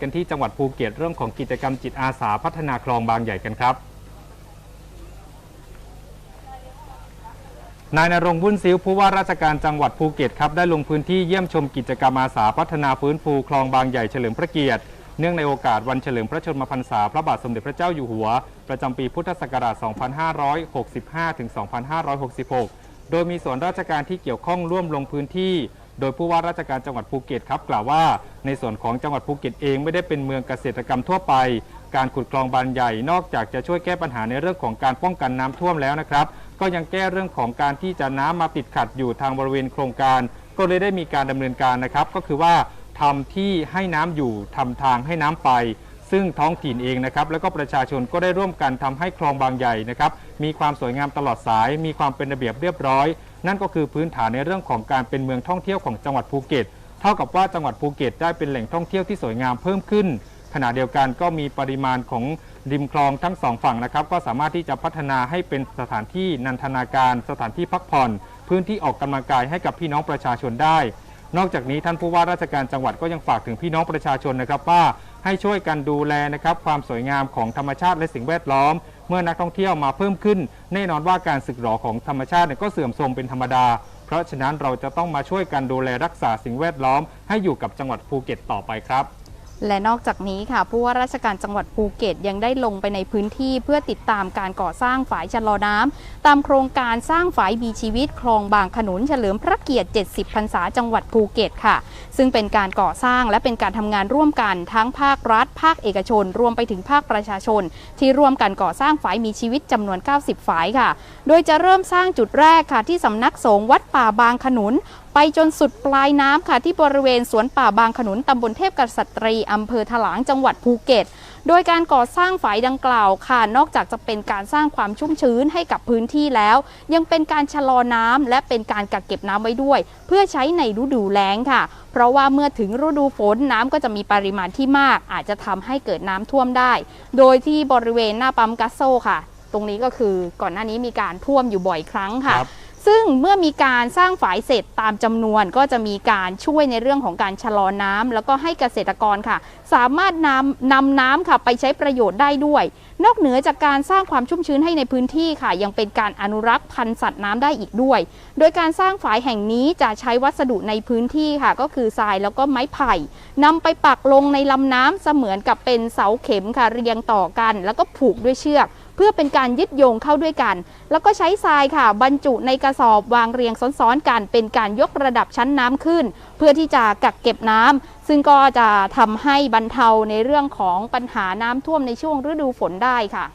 กันที่จังหวัดภูเก็ตเรื่องของกิจกรรมจิตอาสาพัฒนาคลองบางใหญ่กันครับ นายนรงบุญซิวผู้ว่าราชการจังหวัดภูเก็ตครับได้ลงพื้นที่เยี่ยมชมกิจกรรมอาสาพัฒนาฟื้นฟูคลองบางใหญ่เฉลิมพระเกียรติ เนื่องในโอกาสวันเฉลิมพระชนมพรรษาพระบาทสมเด็จพระเจ้าอยู่หัว ประจำปีพุทธศักราช 2565 ถึง 2566 โดยมีส่วนราชการที่เกี่ยวข้องร่วมลงพื้นที่ โดยผู้ว่าราชการจังหวัดภูเก็ตครับกล่าวว่า ในส่วนของจังหวัดภูเก็ตเองไม่ได้เป็นเมืองเกษตรกรรมทั่วไป การขุดคลองบานใหญ่นอกจากจะช่วยแก้ปัญหาในเรื่องของการป้องกันน้ำท่วมแล้วนะครับ ก็ยังแก้เรื่องของการที่จะน้ำมาติดขัดอยู่ทางบริเวณโครงการ ก็เลยได้มีการดำเนินการนะครับ ก็คือว่าทำที่ให้น้ำอยู่ทำทางให้น้ำไปซึ่งท้องถิ่นเองนะครับแล้วก็ประชาชนก็ได้ร่วมกันทำให้คลองบางใหญ่นะครับมีความสวยงามตลอดสาย มีความเป็นระเบียบเรียบร้อย นั่นก็คือพื้นฐานในเรื่องของการเป็นเมืองท่องเที่ยวของจังหวัดภูเก็ต เท่ากับว่าจังหวัดภูเก็ตได้เป็นแหล่งท่องเที่ยวที่สวยงามเพิ่มขึ้น ขณะเดียวกันก็มีปริมาณของริมคลองทั้งสองฝั่งนะครับ ก็สามารถที่จะพัฒนาให้เป็นสถานที่นันทนาการ สถานที่พักผ่อน พื้นที่ออกกำลังกายให้กับพี่น้องประชาชนได้ นอกจากนี้ท่านผู้ว่าราชการจังหวัดก็ยังฝากถึงพี่น้องประชาชนนะครับว่าให้ช่วยกันดูแลนะครับความสวยงามของธรรมชาติและสิ่งแวดล้อม เมื่อนักท่องเที่ยวมาเพิ่มขึ้น แน่นอนว่าการสึกหรอของธรรมชาติเนี่ยก็เสื่อมโทรมเป็นธรรมดา เพราะฉะนั้นเราจะต้องมาช่วยกันดูแลรักษาสิ่งแวดล้อม ให้อยู่กับจังหวัดภูเก็ตต่อไปครับ และนอกจากนี้ค่ะผู้ว่าราชการจังหวัดภูเก็ตยังได้ลงไปในพื้นที่เพื่อติดตามการก่อสร้างฝายชะลอน้ำตามโครงการสร้างฝายมีชีวิตคลองบางขนุนเฉลิมพระเกียรติ 70 พรรษาจังหวัดภูเก็ตค่ะ ซึ่งเป็นการก่อสร้างและเป็นการทำงานร่วมกันทั้งภาครัฐ ภาคเอกชน รวมไปถึงภาคประชาชน ที่ร่วมกันก่อสร้างฝายมีชีวิตจำนวน 90 ฝายค่ะ โดยจะเริ่มสร้างจุดแรกค่ะที่สำนักสงฆ์วัดป่าบางขนุน ไปจนสุดปลายน้ำค่ะที่บริเวณสวนป่าบางขนุนตำบลเทพกษัตรีอำเภอถลางจังหวัดภูเก็ต โดยการก่อสร้างฝายดังกล่าวค่ะ นอกจากจะเป็นการสร้างความชุ่มชื้นให้กับพื้นที่แล้ว ยังเป็นการชะลอน้ำและเป็นการกักเก็บน้ำไว้ด้วย เพื่อใช้ในฤดูแล้งค่ะ เพราะว่าเมื่อถึงฤดูฝนน้ำก็จะมีปริมาณที่มาก อาจจะทำให้เกิดน้ำท่วมได้ โดยที่บริเวณหน้าปั๊มกัสโซค่ะ ตรงนี้ก็คือก่อนหน้านี้มีการท่วมอยู่บ่อยครั้งค่ะค ซึ่งเมื่อมีการสร้างฝายเสร็จตามจำนวนก็จะมีการช่วยในเรื่องของการชะลอน้ำแล้วก็ให้เกษตรกรค่ะ สามารถนำนำน้ำค่ะไปใช้ประโยชน์ได้ด้วย นอกเหนือจากการสร้างความชุ่มชื้นให้ในพื้นที่ค่ะ ยังเป็นการอนุรักษ์พันธุ์สัตว์น้ำได้อีกด้วย โดยการสร้างฝายแห่งนี้จะใช้วัสดุในพื้นที่ค่ะ ก็คือทรายแล้วก็ไม้ไผ่นำไปปักลงในลำน้ำเสมือนกับเป็นเสาเข็มค่ะเรียงต่อกัน แล้วก็ผูกด้วยเชือก เพื่อเป็นการยึดโยงเข้าด้วยกัน แล้วก็ใช้ทรายค่ะ บรรจุในกระสอบวางเรียงซ้อนๆกันเป็นการยกระดับชั้นน้ำขึ้น เพื่อที่จะกักเก็บน้ำซึ่งก็จะทำให้บรรเทาในเรื่องของปัญหาน้ำท่วมในช่วงฤดูฝนได้ค่ะ